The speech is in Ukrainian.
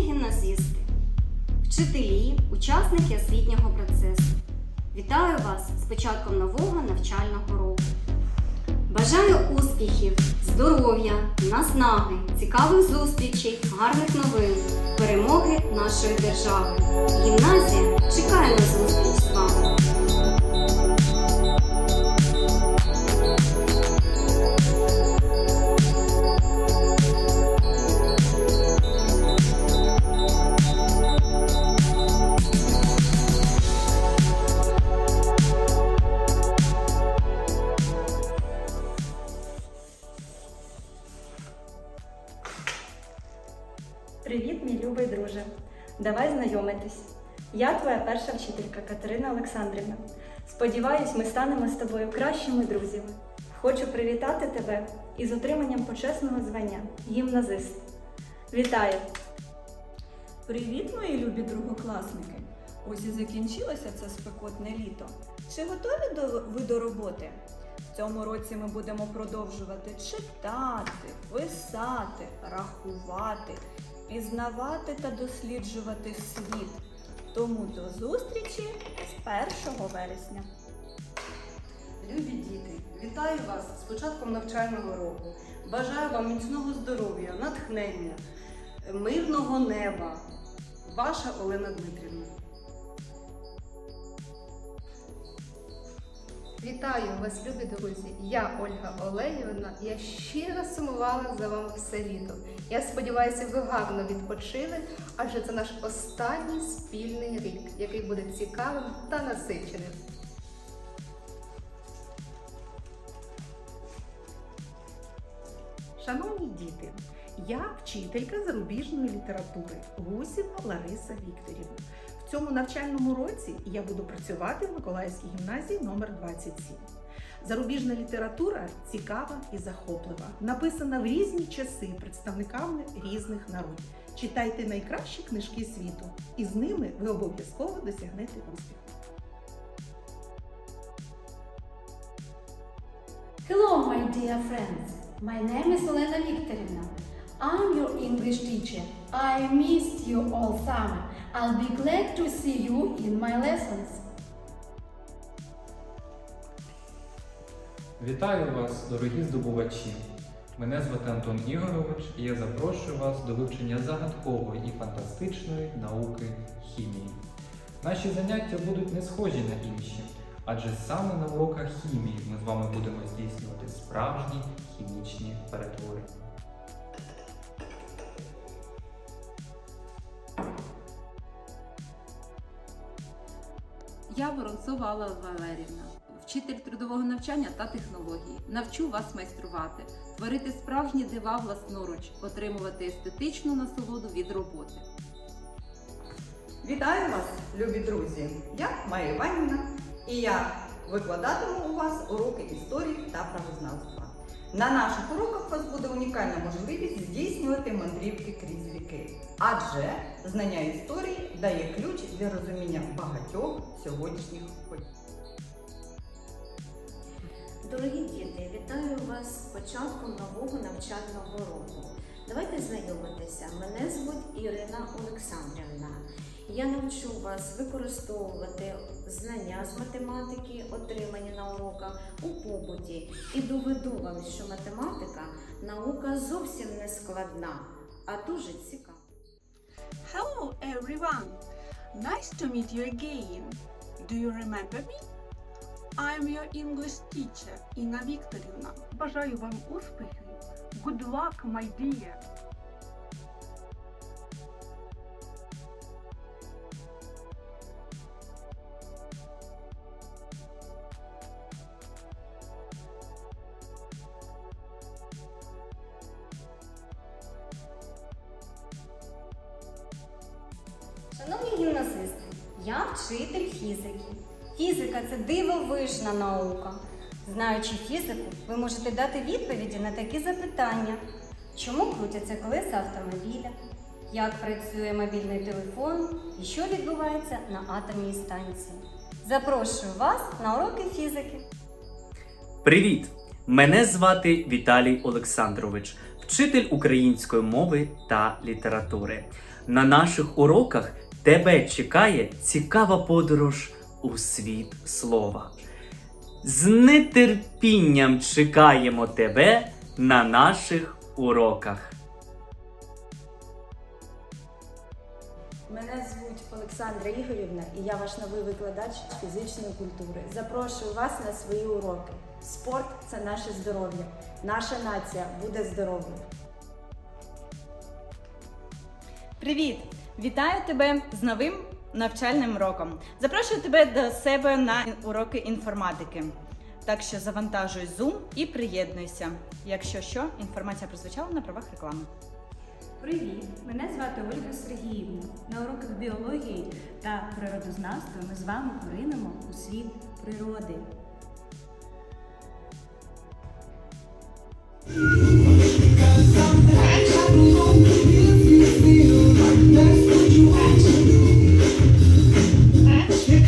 гімназисти, вчителі, учасники освітнього процесу. Вітаю вас з початком нового навчального року. Бажаю успіхів, здоров'я, наснаги, цікавих зустрічей, гарних новин, перемоги нашої держави. Гімназія Привіт, мій любий друже. Давай знайомитись. Я твоя перша вчителька Катерина Олександрівна. Сподіваюсь, ми станемо з тобою кращими друзями. Хочу привітати тебе із отриманням почесного звання гімназист. Вітаю! Привіт, мої любі другокласники! Ось і закінчилося це спекотне літо. Чи готові до, ви до роботи? В цьому році ми будемо продовжувати читати, писати, рахувати, пізнавати та досліджувати світ. Тому до зустрічі з 1 вересня. Любі діти, вітаю вас з початком навчального року. Бажаю вам міцного здоров'я, натхнення, мирного неба. Ваша Олена Дмитрівна. Вітаю вас, любі друзі! Я Ольга Олегівна. Я щиро сумувала за вами все літо. Я сподіваюся, ви гарно відпочили, адже це наш останній спільний рік, який буде цікавим та насиченим. Шановні діти, я вчителька зарубіжної літератури Гусєва Лариса Вікторівна. Цьому навчальному році я буду працювати в Миколаївській гімназії номер 27. Зарубіжна література цікава і захоплива, написана в різні часи представниками різних народів. Читайте найкращі книжки світу, і з ними ви обов'язково досягнете успіху. Hello, my dear friends. My name is Elena Viktorivna. I'm your English teacher. I missed you all summer. I'll be glad to see you in my lessons. Вітаю вас, дорогі здобувачі! Мене звати Антон Ігорович і я запрошую вас до вивчення загадкової і фантастичної науки хімії. Наші заняття будуть не схожі на інші, адже саме на уроках хімії ми з вами будемо здійснювати справжні хімічні перетвори. Я Воронцова Алла Валерівна, вчитель трудового навчання та технології. Навчу вас майструвати, творити справжні дива власноруч, отримувати естетичну насолоду від роботи. Вітаю вас, любі друзі! Я Майя Іванівна і я викладатиму у вас уроки історії та правознавства. На наших уроках у вас буде унікальна можливість здійснювати мандрівки крізь віки, адже знання історії дає ключ для розуміння багатьох сьогоднішніх подій. Дорогі діти, вітаю вас з початком нового навчального року. Давайте знайомитися. Мене звуть Ірина Олександрівна. Я навчу вас використовувати знання з математики, отримані на уроках у побуті, і доведу вам, що математика наука зовсім не складна, а дуже цікава. Hello everyone! Nice to meet you again. Do you remember me? I'm your English teacher, Інна Вікторівна. Бажаю вам успіхів. Good luck, my dear. Шановні гімназисти, я вчитель фізики. Фізика це дивовижна наука. Знаючи фізику, ви можете дати відповіді на такі запитання: чому крутяться колеса автомобіля? Як працює мобільний телефон і що відбувається на атомній станції? Запрошую вас на уроки фізики. Привіт! Мене звати Віталій Олександрович, вчитель української мови та літератури. На наших уроках тебе чекає цікава подорож у світ слова. З нетерпінням чекаємо тебе на наших уроках. Мене звуть Олександра Ігорівна і я ваш новий викладач фізичної культури. Запрошую вас на свої уроки. Спорт це наше здоров'я. Наша нація буде здоровою. Привіт! Вітаю тебе з новим навчальним роком. Запрошую тебе до себе на уроки інформатики. Так що завантажуй Zoom і приєднуйся. Якщо що, інформація прозвучала на правах реклами. Привіт! Мене звати Ольга Сергіївна. На уроках біології та природознавства ми з вами поринемо у світ природи.